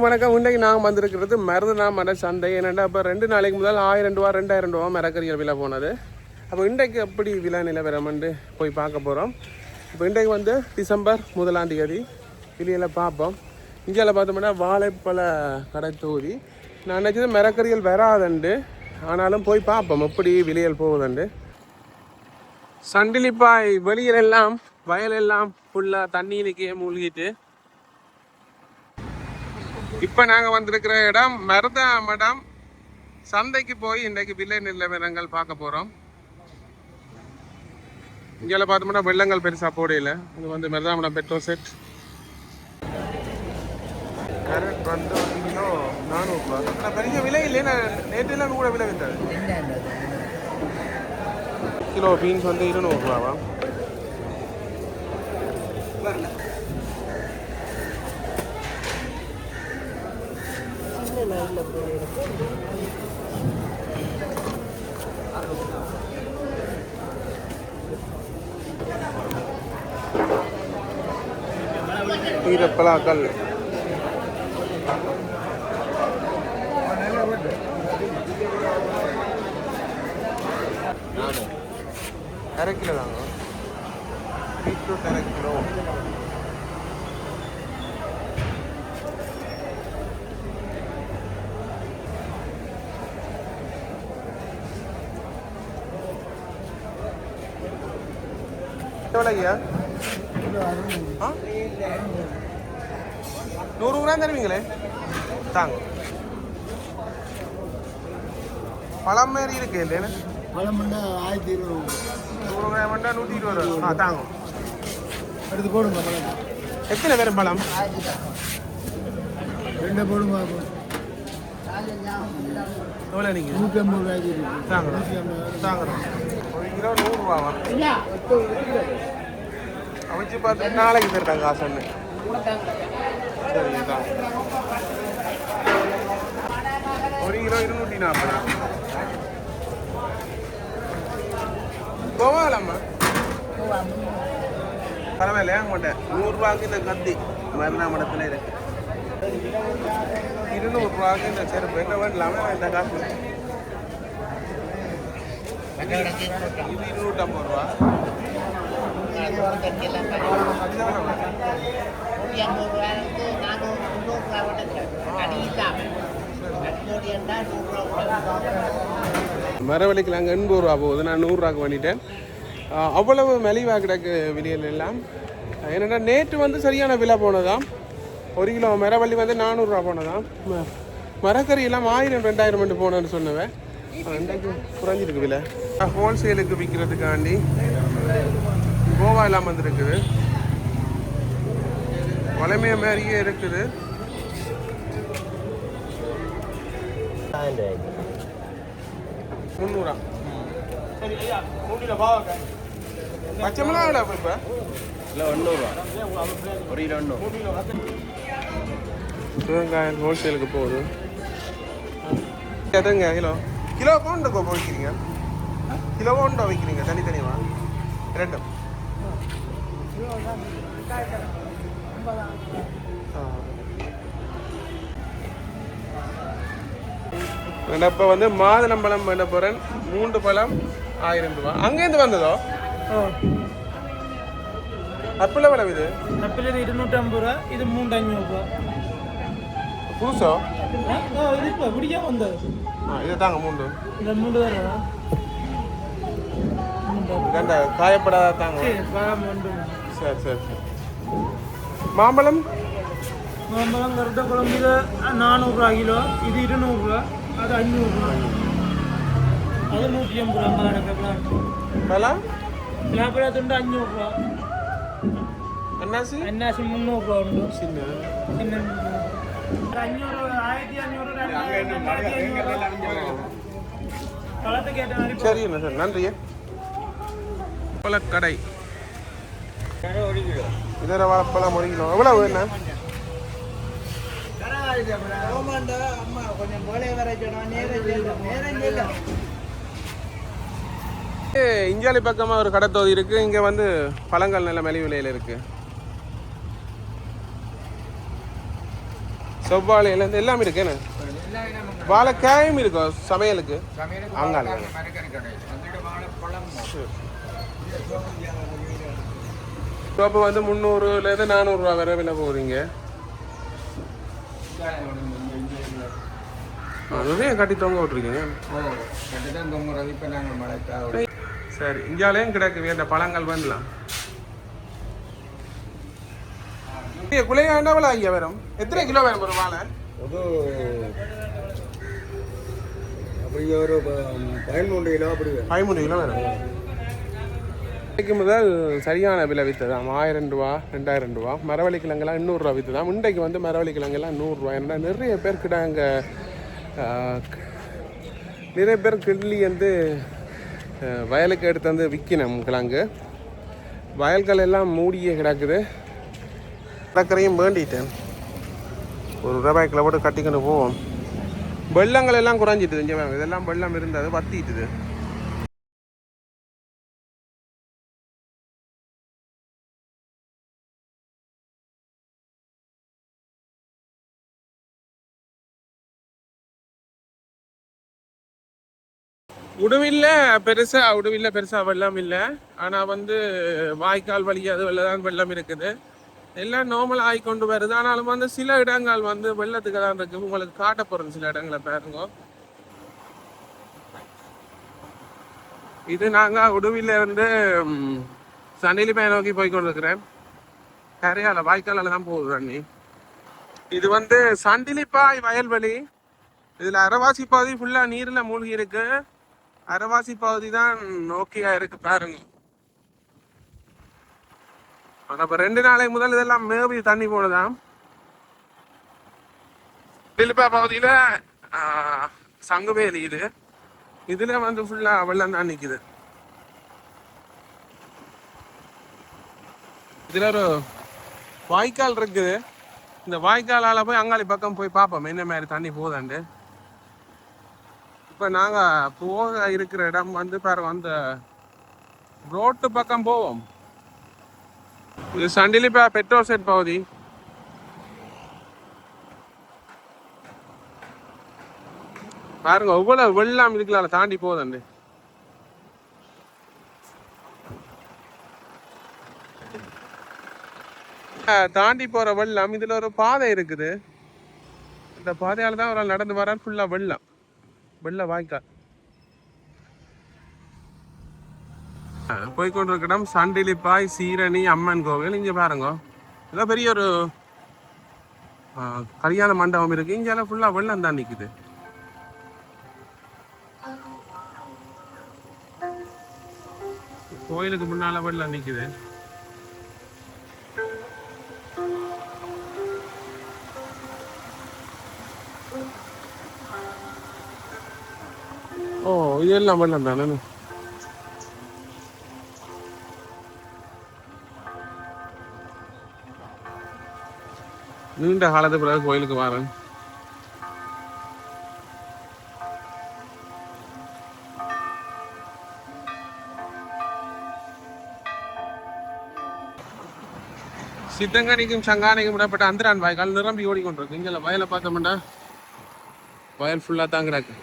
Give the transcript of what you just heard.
வணக்கம். இன்றைக்கு நாங்கள் வந்திருக்கிறது மருதனா மர சந்தை. என்னென்னா இப்போ ரெண்டு நாளைக்கு முதல் ஆயிரம் ரூபா ரெண்டாயிரம் ரூபா மரக்கறிகள் விலை போனது. அப்போ இன்றைக்கு எப்படி விலை நிலவரம்னு போய் பார்க்க போகிறோம். இப்போ இன்றைக்கு வந்து டிசம்பர் முதலாம் தேதி. வெளியில் பார்ப்போம். இந்தியாவில் பார்த்தோம்னா வாழைப்பழ கடை தொகுதி. நான் நினச்சது மரக்கறிகள் வராதுண்டு. ஆனாலும் போய் பார்ப்போம் எப்படி விலைகள் போகுதுண்டு. சண்டிலிப்பாய் வெளியிலெல்லாம் வயலெல்லாம் ஃபுல்லாக தண்ணீருக்கே மூழ்கிட்டு இப்போ நாங்கள் வந்திருக்கிற இடம் மருதா மடம். சந்தைக்கு போய் இன்றைக்கு விலை நிலவரங்கள் பார்க்க போகிறோம் இங்கே பார்த்தோம்னா வெள்ளங்கள் பெருசாக போடையில் இது வந்து மருதாமடம் பெட்ரோல் செட் கரெக்ட் வந்து ஒரு கிலோ பெரிய விலை இல்லை. நேற்றுலாம் கூட விலை விற்றாது கிலோ பீன்ஸ் வந்து இருநூறுவாவா ஈரப்பலாக்கள் அரை கிலோ தாங்க. பீட்ரூட் அரை கிலோ. எவ்வளோ ஐயா நூறு கிராம் தருவீங்களே? தாங்க. பழம் மாரி இருக்கு இல்லைன்னு பழம் ஆயிரத்தி இருபது நூறு கிராம் நூற்றி இருபது ரூபா. ஆ தாங்க. எடுத்து போடுங்க பழம் எத்தனை பேரும் பழம்? ரெண்டு போடுங்க எவ்வளோ நீங்கள் நூற்றி ஐம்பது ரூபாய்க்கு தாங்க. தாங்க. ஒரு கிலோ நூறுரூவாவா அமைச்சு பார்த்து நாளைக்கு தருட்டாங்க காசுன்னு சரி ஒரு கிலோ இருநூற்றி நாற்பதா? போவாங்களாம்மா? பரவாயில்ல மாட்டேன் நூறுரூவாக்கு இந்த கத்தி. மருதாமடத்தில் இருக்கு. இருநூறுரூவாக்கு இந்த செருப்பு. என்ன வேண்டலாமா இந்த காசு. இது இருநூற்றம்பது ரூபா. மரவழிக்கு நாங்கள் எண்பது ரூபா போகுது. நான் நூறுரூவாக்கு பண்ணிட்டேன் அவ்வளவு மலிவாக கிடக்கு விலையில் எல்லாம். என்னென்னா நேற்று வந்து சரியான விலை போனதாம். ஒரு கிலோ மரவள்ளி வந்து நானூறுரூவா போனதாம். மரக்கறி எல்லாம் ஆயிரம் ரெண்டாயிரம் ரெண்டு போனேன்னு சொன்னவன். ரெண்டாயிரம் குறைஞ்சிருக்கு விலை. ஹோல்சேலுக்கு விற்கிறதுக்காண்டி கோவா எல்லாம் வந்துருக்குது. வளமைய மாதிரியே இருக்குது. முந்நூறா. பச்சை மிளகா எவ்வளோ இப்போ? இல்லை ஒன்றூறுவா ஒரு கிலோ தேங்காய் ஹோல்சேலுக்கு போகுது. எதுங்க கிலோ. கிலோ போய் வைக்கிறீங்க கிலோ கொண்டு வைக்கிறீங்க தனித்தனிவா ரெண்டும். இப்போ வந்து மாதுளம்பழம் பண்ண போகிறேன் மூன்று பழம் ஆயிரம் ரூபாய் அங்கேருந்து வந்ததோ? அப்பிள் எவ்வளவு இது? ஆப்பிள் இது இருநூற்றம்பது ரூபா இது மூன்று அஞ்சூறு ரூபா. புதுசோ? இது இப்போ விடியா வந்தது. ஆ இது தாங்க மூன்று. இந்த மூன்று தானே ரெண்டா காயப்படாத தாங்க. சரி சரி சரி மாம்பழம்? மாம்பழம் கருட்ட குழம்பு நானூறுரூவா கிலோ இது இருநூறுவா அது அஞ்சூறுரூவா அது நூற்றி ஐம்பது ரூபா பழம் லாபரா துண்டு அஞ்சூறுரூவா அன்னாசி? அன்னாசி முந்நூறுரூவா உண்டு சின்ன. சின்ன அஞ்சூறு ஆயிரத்தி அஞ்சூறு ரெண்டாயிரத்தி சரி என்ன சார் நன்றி பழக்கடை இதர வாழைப்பழம் ஒரு கிலோ எவ்வளவு என்ன? இஞ்சாலி பக்கமாக ஒரு கடை தொகுதி இருக்கு. இங்கே வந்து பழங்கள் நல்ல மலிவு விலையில் இருக்கு. செவ்வாழையிலேருந்து எல்லாமே இருக்கு. என்ன? வாழைக்காயும் இருக்கும் சமையலுக்கு. அங்கால இப்போ வந்து முந்நூறுலேருந்து நானூறுரூவா வரை விலை போகுறீங்க நிறைய கட்டி தொங்க விட்டுருக்கீங்க. சரி இந்தியாலேயும் கிடக்கு வேண்ட பழங்கள் பண்ணலாம் குலையாண்டவளா ஐயா வரும்? எத்தனை கிலோ வரும் ஒரு வாழை? அது அப்படி ஒரு பதிமூன்று கிலோ அப்படி. பதிமூணு கிலோ வரும். இன்றைக்கு முதல் சரியான விலை வித்ததாம். ஆயிரம் ரூபா ரெண்டாயிரம் ரூபா. மரவள்ளி கிழங்கெல்லாம் எண்ணூறுரூவா வித்துதாம். இன்றைக்கு வந்து மரவள்ளி கிழங்கெல்லாம் நூறுரூவா. ஏன்னா நிறைய பேர் கிடாங்க அங்கே நிறைய பேர் கிள்ளி வந்து வயலுக்கு எடுத்து வந்து விற்கணும் கிழங்கு. வயல்கள் எல்லாம் மூடியே கிடக்குது. கடற்கரையும் வேண்டிட்டேன். ஒரு ரூபாய்க்குள்ள போட்டு கட்டிக்கொண்டு போவோம். வெள்ளங்கள் எல்லாம் குறைஞ்சிட்டு இதெல்லாம் வெள்ளம் இருந்தது வத்திட்டுது. உடுவில்ல பெருசா உடுவில்ல பெருசா வெள்ளம் இல்லை. ஆனா வந்து வாய்க்கால் வழி அது தான் வெள்ளம் இருக்குது. எல்லாம் நார்மல் ஆகி கொண்டு வருது. ஆனாலும் வந்து சில இடங்கள் வந்து வெள்ளத்துக்கு தான் இருக்கு. உங்களுக்கு காட்ட போறது சில இடங்களை பாருங்க. இது நாங்க உடுவில இருந்து சனிலிமே நோக்கி போய் கொண்டிருக்கிறேன். கரையால வாய்க்காலால தான் போகுது தண்ணி. இது வந்து சண்டிலிப்பாய் வயல்வெளி. இதுல அரைவாசி பகுதி ஃபுல்லா நீர்ல மூழ்கி இருக்கு. அரவாசி பகுதி தான் நோக்கியா இருக்கு பாருங்க. அப்ப ரெண்டு நாளை முதல் இதெல்லாம் மேபி தண்ணி போனதாம். திலிப்பா பகுதியில சங்குவேலி இது. இதுல வந்து ஃபுல்லா வெள்ளம் தான் நிக்குது. இதுல ஒரு வாய்க்கால் இருக்குது. இந்த வாய்க்காலால போய் அங்காளி பக்கம் போய் பார்ப்போம். என்ன மாதிரி தண்ணி போதாண்டு இப்போ நாங்க போக இருக்கிற இடம் வந்து பாருங்க அந்த ரோட்டு பக்கம் போவோம். இது சண்டிலிப்பா பெட்ரோல் செட் பகுதி. பாருங்க எவ்வளவு வெள்ளம் இதுக்குள்ள தாண்டி போதண்டு தாண்டி போற வெள்ளம் இதுல ஒரு பாதை இருக்குது. இந்த பாதையால தான் ஒரு நடந்து வரார் ஃபுல்லா வெள்ளம். வெளில வாய்க்கால் அஹ் போய் சண்டிலிப்பாய் சீரணி அம்மன் கோவில். இங்கே பாருங்க. இதோ பெரிய ஒரு கல்யாண மண்டபம் இருக்கு. இங்கெல்லாம் ஃபுல்லாக வெள்ளம் தான் நிற்குது கோயிலுக்கு முன்னால வெள்ளம் நிற்குது ஓ இதெல்லாம் தானே. நீண்ட காலத்து பிறகு கோயிலுக்கு வரேன். சித்தங்கனிக்கும் சங்கானிக்கும் விடப்பட்ட அந்திரான் வாய்க்கால் நிரம்பி ஓடிக்கொண்டிருக்கு. இங்கே வயலை பார்த்தோம்னா வயல் ஃபுல்லாக தான் கிடக்கு